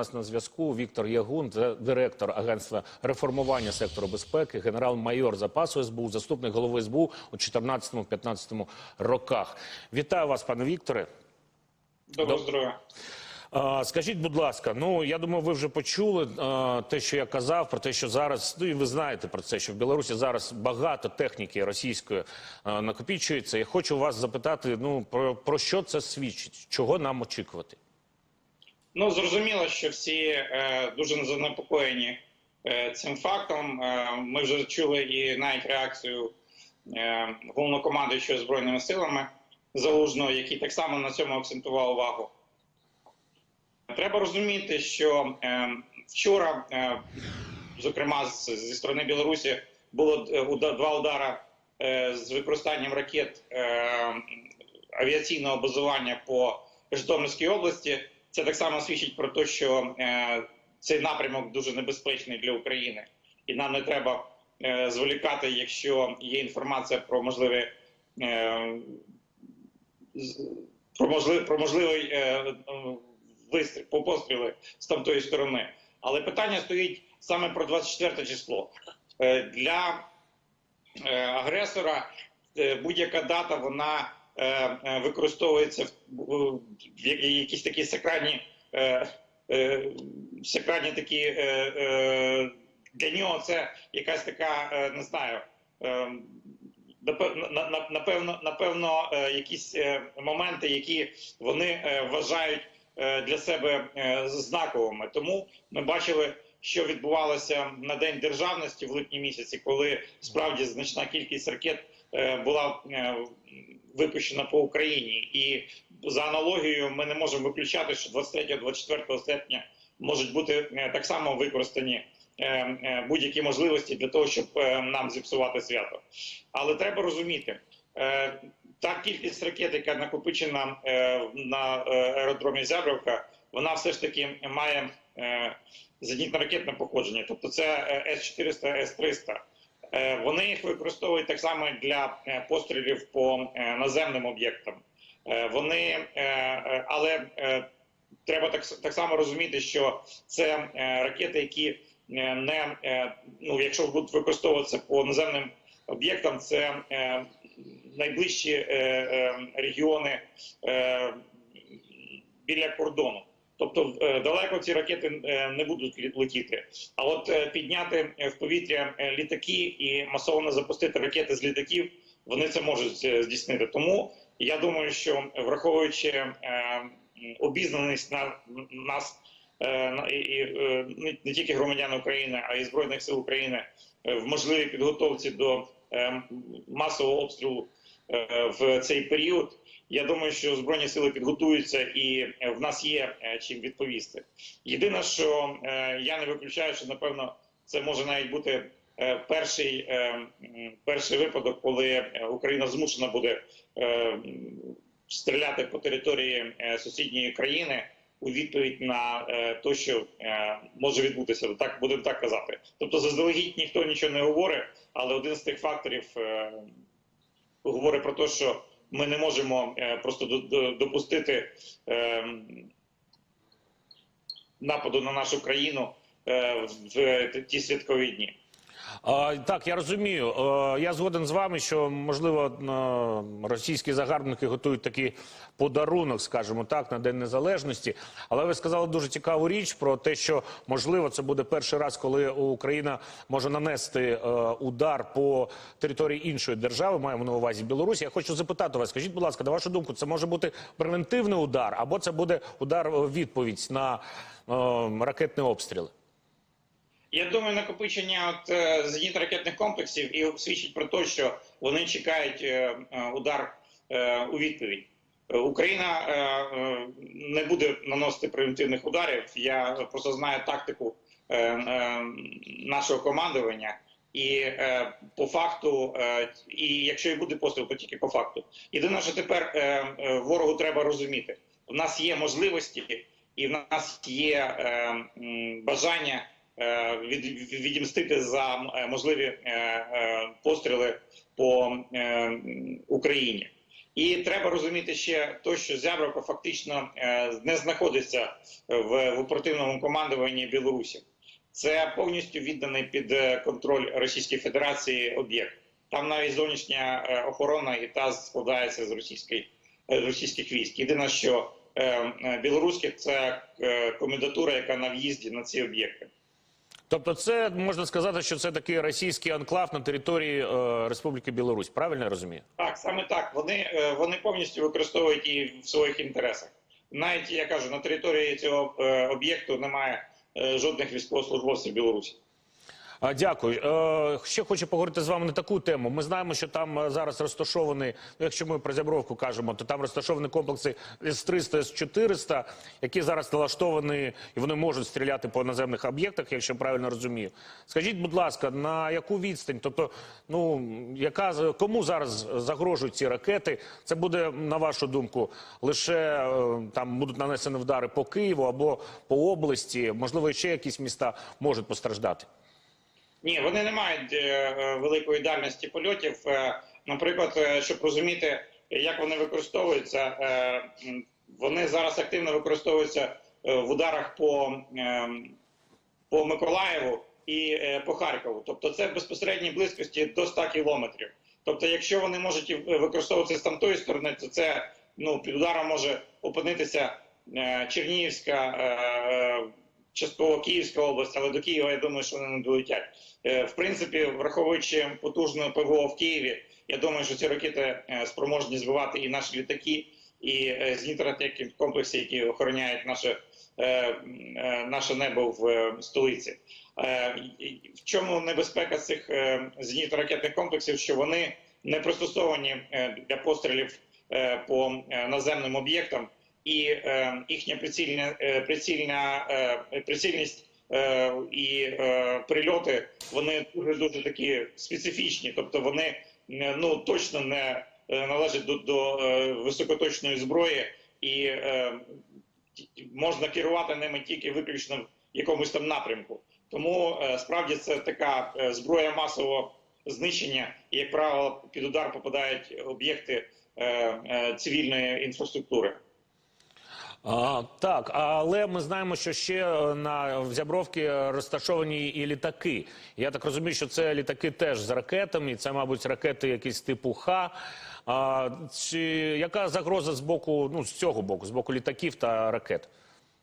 Нас на зв'язку Віктор Ягун, директор агентства реформування сектору безпеки, генерал-майор запасу СБУ, заступник голови СБУ у 2014-2015 роках. Вітаю вас, пане Вікторе. Доброго здоров'я. Скажіть, будь ласка, ну я думаю, ви вже почули а, те, що я казав, про те, що зараз, ну і ви знаєте про це, що в Білорусі зараз багато техніки російської а, накопічується. Я хочу вас запитати: ну про, про що це свідчить? Чого нам очікувати? Ну зрозуміло, що всі е, дуже занепокоєні е, цим фактом. Е, ми вже чули і навіть реакцію е, головнокомандуючого збройними силами залужного, який так само на цьому акцентував увагу. Треба розуміти, що е, вчора, е, зокрема зі сторони Білорусі, було е, два удара е, з використанням ракет е, авіаційного базування по Житомирській області. Це так само свідчить про те, що е, цей напрямок дуже небезпечний для України, і нам не треба е, зволікати, якщо є інформація про можливі е, про можливий, про можливий е, вистріл по постріли з тамтої сторони. Але питання стоїть саме про 24 число. Для агресора будь-яка дата вона використовується в, в я- якісь такі сакральні, е, е, сакральні такі е, е, для нього це якась така, е, не знаю. е, напев- на- на- Напевно, напевно, е, якісь е, моменти, які вони е, вважають е, для себе е, знаковими. Тому ми бачили, що відбувалося на день державності в липні місяці, коли справді значна кількість ракет е, була е, випущена по Україні, і за аналогією ми не можемо виключати, що 23-24 серпня можуть бути е, так само використані е, е, будь-які можливості для того, щоб е, нам зіпсувати свято. Але треба розуміти. е, Та кількість ракет, яка накопичена е, на е, аеродромі Зябровка, вона все ж таки має е, зенітно-ракетне походження, тобто це е, С-400, С-300. Е, Вони їх використовують так само для е, пострілів по е, наземним об'єктам. Е, Вони, е, е, але е, треба так, так само розуміти, що це е, ракети, які е, не е, ну, якщо будуть використовуватися по наземним об'єктам, це е, найближчі е, е, регіони е, біля кордону. Тобто е, далеко ці ракети е, не будуть летіти. А от е, підняти в повітря літаки і масово запустити ракети з літаків, вони це можуть здійснити. Тому я думаю, що враховуючи обізнаність на нас і, не- тільки громадян України, а й збройних сил України в можливій підготовці до масового обстрілу в цей період. Я думаю, що збройні сили підготуються, і е, в нас є е, чим відповісти. Єдине, що е, я не виключаю, що напевно це може навіть бути перший, перший випадок, коли Україна змушена буде стріляти по території сусідньої країни у відповідь на те, що може відбутися. Так будемо так казати. Тобто, заздалегідь ніхто нічого не говорить, але один з тих факторів говорить про те, що ми не можемо е, просто до- до- допустити е, нападу на нашу країну е, в ті святкові дні. Так, я розумію. Е, я згоден з вами, що можливо е, російські загарбники готують такий подарунок, скажімо так, на День Незалежності. Але ви сказали дуже цікаву річ про те, що можливо це буде перший раз, коли Україна може нанести е, удар по території іншої держави. Маємо на увазі Білорусі. Я хочу запитати вас, скажіть, будь ласка, на вашу думку, це може бути превентивний удар, або це буде удар відповідь на ракетні обстріли? Я думаю, накопичення от е, зенітно-ракетних комплексів і свідчить про те, що вони чекають е, е, удар у відповідь. Україна не буде наносити превентивних ударів. Я просто знаю тактику нашого командування. І е, по факту, е, і якщо і буде постріл, то тільки по факту. Єдине, що тепер е, ворогу треба розуміти: у нас є можливості, і в нас є е, бажання від, від- відімстити за е, можливі е, е, постріли по е, Україні. І треба розуміти ще то, що Зябровка фактично е, не знаходиться в, в оперативному командуванні Білорусі. Це повністю відданий під е, контроль Російської Федерації об'єкт. Там навіть зовнішня е, охорона і та складається з російської е, російських військ. Єдине, що е, е, білоруських це е, комендатура, яка на в'їзді на ці об'єкти. Тобто, це можна сказати, що це такий російський анклав на території е, Республіки Білорусь. Правильно я розумію? Так, саме так. Вони, е, вони повністю використовують її в своїх інтересах. Навіть я кажу, на території цього е, об'єкту немає е, жодних військовослужбовців Білорусі. Дякую. Е, Ще хочу поговорити з вами на таку тему. Ми знаємо, що там е, зараз розташовані, ну, якщо ми про Зябровку кажемо, то там розташовані комплекси С-300, С-400, які зараз налаштовані, і вони можуть стріляти по наземних об'єктах, якщо правильно розумію. Скажіть, будь ласка, на яку відстань? Тобто, ну яка кому зараз загрожують ці ракети? Це буде, на вашу думку, лише е, там будуть нанесені вдари по Києву або по області, можливо, ще якісь міста можуть постраждати. Ні, вони не мають е, е, великої дальності польотів. Е, Наприклад, щоб розуміти, як вони використовуються, вони зараз активно використовуються в ударах по, е, по Миколаєву і по Харкову. Тобто це в безпосередній близькості до 100 кілометрів. Тобто, якщо вони можуть використовуватися з тамтої сторони, то це ну, під ударом може опинитися Чернігівська, частково Київська область, але до Києва я думаю, що вони не долетять. Е, В принципі, враховуючи потужне ПВО в Києві, я думаю, що ці ракети е, спроможні збивати і наші літаки, і е, зенітно-ракетні комплекси, які охороняють наше, наше небо в столиці. В чому небезпека цих зенітно-ракетних комплексів? Що вони не пристосовані для пострілів по наземним об'єктам, і їхня прицільна, прицільна прицільність і прильоти вони дуже дуже такі специфічні, тобто вони е, ну точно не е, належать до, до е, високоточної зброї, і е, можна керувати ними тільки виключно в якомусь там напрямку. Тому е, справді це така зброя масового знищення, і як правило, під удар попадають об'єкти е, е, цивільної інфраструктури. А, так, але ми знаємо, що ще е, на в Зябровці розташовані і літаки. Я так розумію, що це літаки теж з ракетами. Це, мабуть, ракети якісь типу Х. А, чи яка загроза з боку, ну з цього боку, з боку літаків та ракет?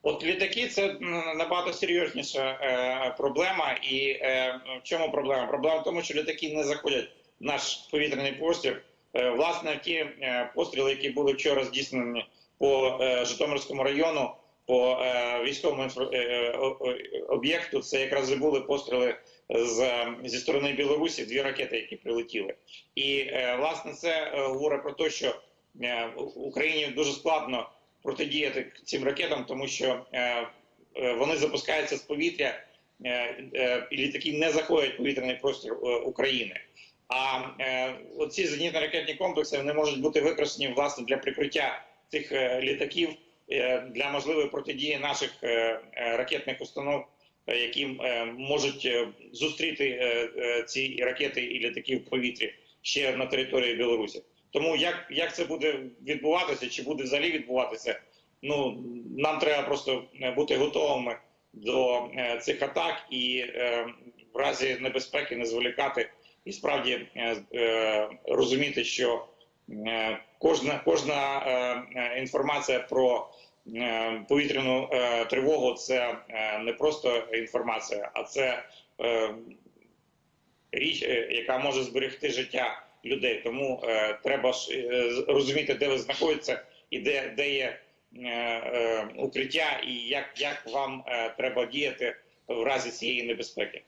От літаки це набагато серйозніша е, проблема. І е, в чому проблема? Проблема в тому, що літаки не заходять в наш повітряний простір. Е, власне, ті е, постріли, які були вчора здійснені по е, Житомирському району, по е, військовому е, об'єкту, це якраз і були постріли з, зі сторони Білорусі, дві ракети, які прилетіли. І власне це говорить про те, що Україні дуже складно протидіяти цим ракетам, тому що вони запускаються з повітря, і літаки не заходять в повітряний простір України. А оці зенітно-ракетні комплекси вони можуть бути використані власне для прикриття цих е, літаків е, для можливої протидії наших е, ракетних установ, які можуть зустріти ці ракети і літаки в повітрі ще на території Білорусі. Тому як, як це буде відбуватися, чи буде взагалі відбуватися, ну нам треба просто бути готовими до цих атак і в разі небезпеки не зволікати і справді розуміти, що кожна, кожна е, е, інформація про е, повітряну е, тривогу це е, не просто інформація, а це е, річ, е, яка може зберегти життя людей. Тому е, треба ж е, розуміти, де ви знаходитеся і де, де є е, е, укриття, і як, як вам е, треба діяти в разі цієї небезпеки.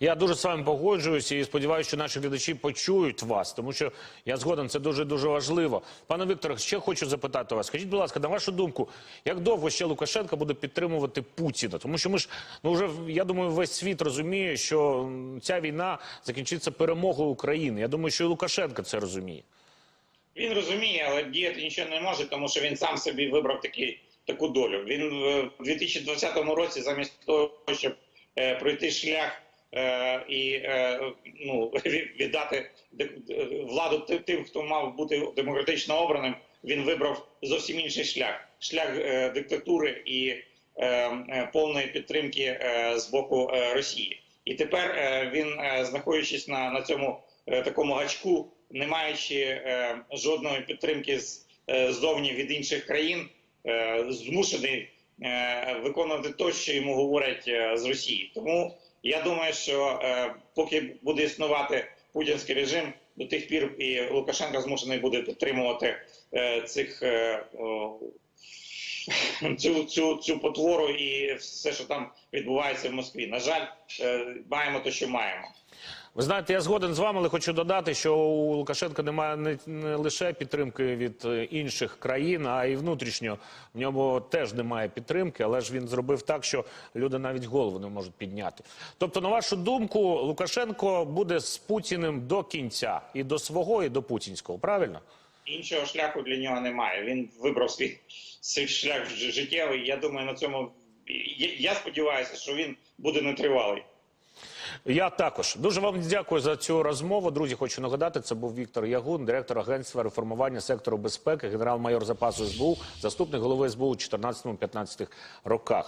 Я дуже з вами погоджуюся і сподіваюся, що наші глядачі почують вас, тому що я згоден, це дуже дуже важливо. Пане Вікторе, ще хочу запитати вас. Скажіть, будь ласка, на вашу думку, як довго ще Лукашенко буде підтримувати Путіна? Тому що ми ж ну вже я думаю, весь світ розуміє, що ця війна закінчиться перемогою України. Я думаю, що і Лукашенко це розуміє. Він розуміє, але діяти нічого не може, тому що він сам собі вибрав такий, таку долю. Він в 2020 році, замість того, щоб е, пройти шлях е, і е, ну, віддати владу тим, хто мав бути демократично обраним, він вибрав зовсім інший шлях шлях е, диктатури і е, е, повної підтримки е, з боку е, Росії. І тепер е, він, е, знаходячись на, на цьому е, такому гачку, не маючи е, жодної підтримки з, е, ззовні від інших країн, змушений е, виконувати те, що йому говорять е, з Росії. Тому я думаю, що е, поки буде існувати путінський режим, до тих пір і Лукашенко змушений буде підтримувати е, цих е, цю, цю, цю потвору і все, що там відбувається в Москві. На жаль, е, маємо те, що маємо. Ви знаєте, я згоден з вами, але хочу додати, що у Лукашенка немає не, не лише підтримки від е, інших країн, а й внутрішньо. В ньому теж немає підтримки, але ж він зробив так, що люди навіть голову не можуть підняти. Тобто, на вашу думку, Лукашенко буде з Путіним до кінця і до свого, і до путінського. Правильно? Іншого шляху для нього немає. Він вибрав свій, свій шлях життєвий. Я думаю, на цьому я, сподіваюся, що він буде нетривалий. Я також дуже вам дякую за цю розмову. Друзі, хочу нагадати, це був Віктор Ягун, директор агентства реформування сектору безпеки, генерал-майор запасу СБУ, заступник голови СБУ у 14-15 роках.